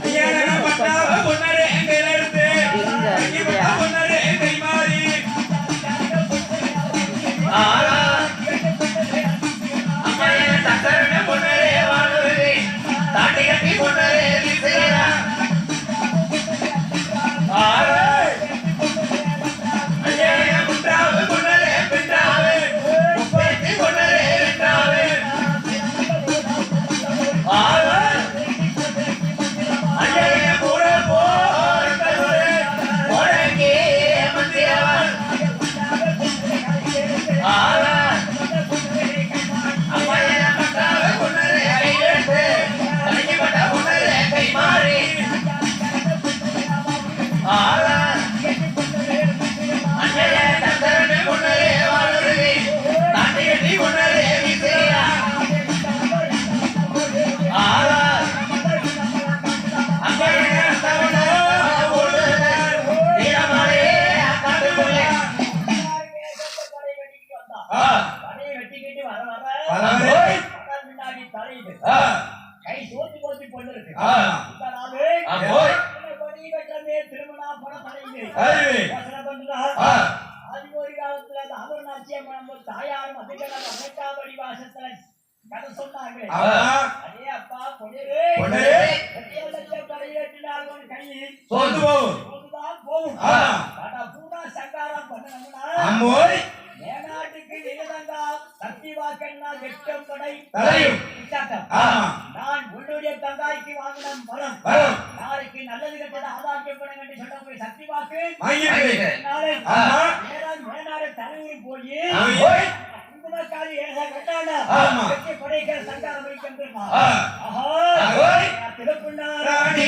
Yeah. போயிட்டு கை சோத்தி போத்தி பொண்ணு இருக்கு ஆதிமொழி காலத்துல தாமரநாட்சி அம்மன் தாயாரும் அதிகமாக அமைக்காவடி வாசத்துல கதை சொன்னாங்க அதே அப்பா பொண்ணு பொண்ணு லட்சம் கடை கட்டினார் நான் உன்னுடைய தங்காய்க்கு வாங்கின மரம். நாளைக்கு நல்லது கெட்டது ஆதாக்கியப்படும் என்று சொல்லக்கூடிய சக்தி வாக்கு. மேலாறு தலைவரும் போய் கும்பகாரி ஏழை கட்டான படைக்கிற சங்காரம் வைக்கின்றார் திருப்பண்ணாராணி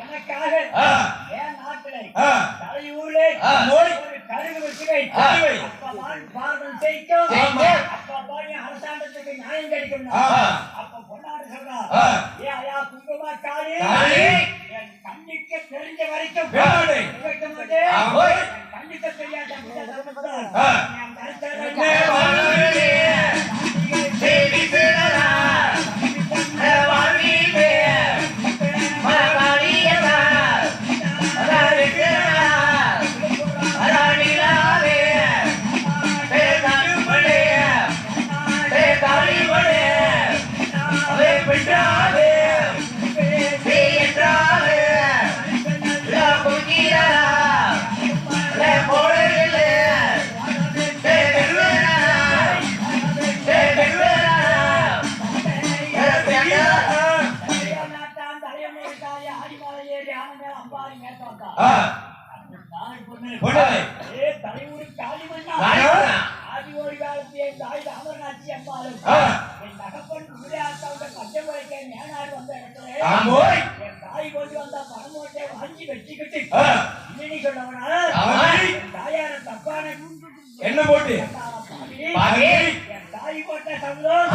எனக்காக என் நாட்டிலே தலையூரிலே கருவி வச்சுவை பாரதம் செய்யும் அப்பா பாருங்க அரசாங்கத்துக்கு நியாயம் கிடைக்கும் அப்ப கொண்டாடு சொல்றா ஏ ஐயா குங்குமா காளி கண்ணுக்கு தெரிஞ்ச வரைக்கும் கிடைக்க மாட்டேன் தாய் அமர்நாட்சி அம்மாளும் என் தகப்பன் குதிரையாத்தாவுடைய பச்சை முறைக்கே தாய் கொண்டு வந்த பணமோட்டை வாங்கி வச்சுக்கிட்டு இன்னி சொன்னவனால என் தாயார என்ன போட்டு தாய் போட்ட சம்பளம்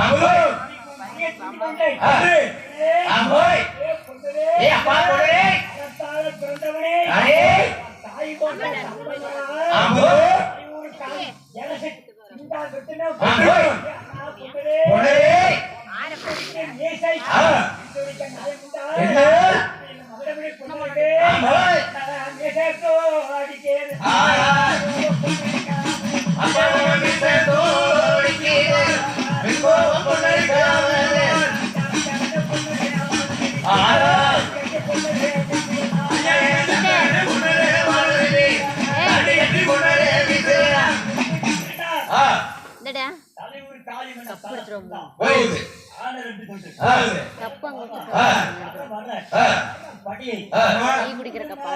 தாய் போட்ட என்ன கப்பு எடுத்துருவோம் கப்பு அங்க குடிக்கிற கப்பா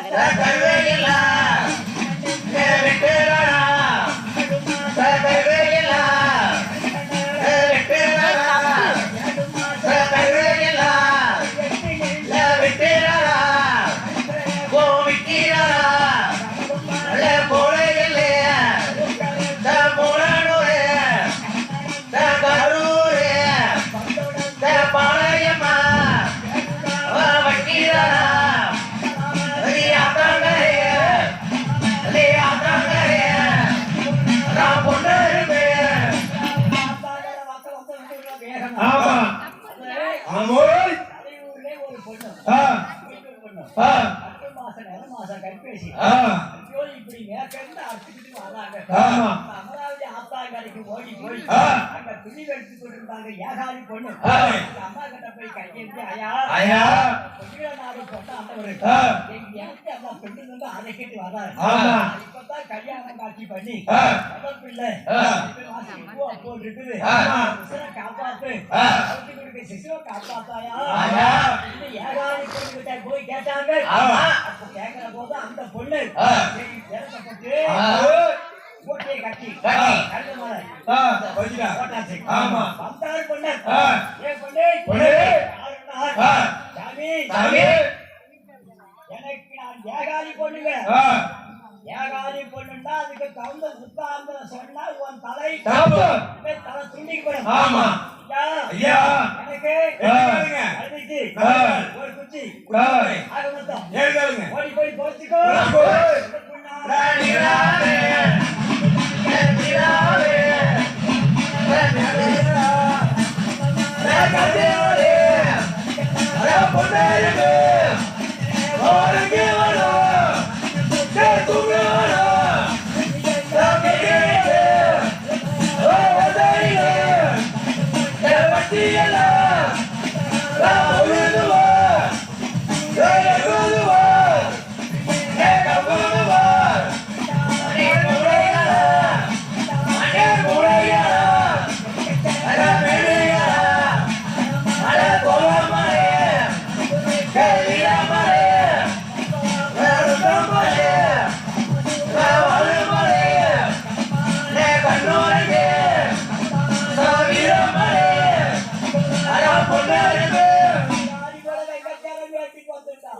பத்து மாசம் நேரம் மாசம் ஐயோ இப்படி மேற்கண்டு வராங்க. ஓடி போய். அங்க துணி எடுத்து கொண்டிருந்தாங்க ஏகாதி பொண்ணு. அம்மா கிட்ட போய் கையெழுத்து ஐயா ஐயா. பொண்ணுல நாடு போட்ட ஆ. எங்க எனக்கு அந்த பெண்ணு வந்து அழைக்கிட்டு வராரு. ஆமா. இப்பதான் கல்யாணம் காட்சி பண்ணி. முதல் பிள்ளை. அப்போ இருக்குது. காப்பாத்து. சிசுவை காப்பாத்தாயா? ஏகாதி பொண்ணு கிட்ட போய் கேட்டாங்க. அப்ப கேக்குற போது அந்த பொண்ணு ஆ. சரி, மூட்டையை கட்டி கட்டி. கழுத மேல ஆ வச்சிடா போட்டாச்சு. ஆமா. வந்தாரு. பொண்ணு. யாருன்னா? ஆ. சாமி. சாமி எனக்கு நான் ஏகாதி பொண்ணுங்க. ஏகாதி பொண்ணுன்னா அதுக்கு தகுந்த புத்தாந்தரம் சொன்னா உன் தலை தலை துண்டிக்கப்படும். ஆமா. ஐயா. எனக்கு. ஒரு குச்சி. ஆக மொத்தம். ஓடி போய் போச்சுக்கோ. போய். இந்த America!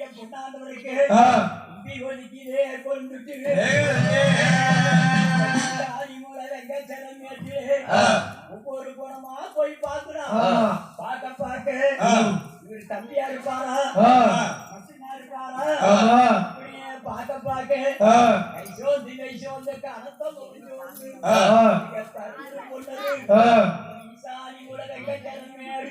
ஏற்று. ஆ. ஒவ்வொரு குணமா போய். பார்க்க பார்க்க. ஆ. இவர் தம்பியா இருப்பாரா? மசனா இருப்பாரா? ஆமா இப்படியே பார்க்க பார்க்க. ஆ. கை சோந்து கை சோந்து கனத்த முடிஞ்சு வந்து ஆ. இங்க தருணம் கொண்டது. ஆ. ஈசானி மூல வெங்கச்சரம் மேல்.